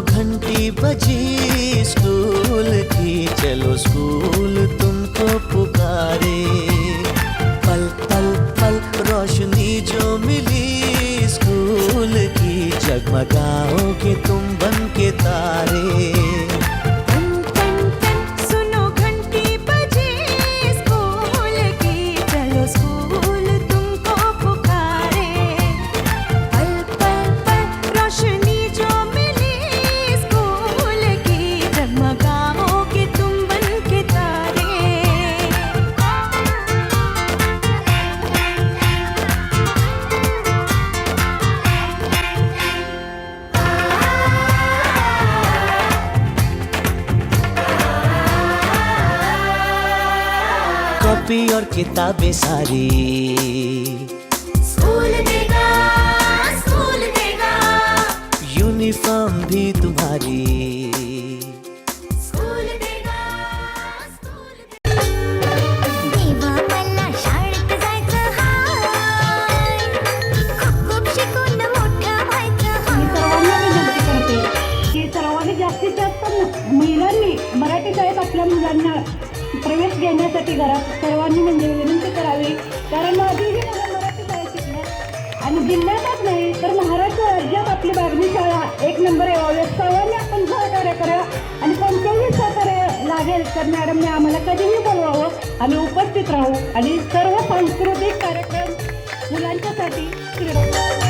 घंटी बजी, स्कूल की, चलो पुकारे। पल पल पल रोशनी जो मिली, स्कूल की जगमगाओगे तुम बन के तारे। कॉपी और किताबें सारी। स्कूल देगा स्कूल देगा। यूनिफॉर्म भी तुम्हारी। स्कूल देगा स्कूल देगा। देवा मला शाळेत जायचं हाय. खूप खूप शिकून मोठं व्हायचं मी सर्वांना विनंती करते. की सर्वांनी जास्तीत जास्त मु- महिलांनी मराठी शाळेत आपल्या मुलांना प्रवेश घेण्यासाठी घरात सर्वांनी म्हणजे विनंती करावी. कारण आधीही मुलं मराठी शाळा शिकल्या आणि जिल्ह्यातच नाही तर महाराष्ट्र राज्यात आपली बागणी शाळा एक नंबर यावी. सर्वांनी आपण सहकार्य करा आणि कोणतेही सहकार्य लागेल तर मॅडमने आम्हाला कधीही बोलवावं. आम्ही उपस्थित राहू. आणि सर्व सांस्कृतिक कार्यक्रम मुलांच्यासाठी क्रीडा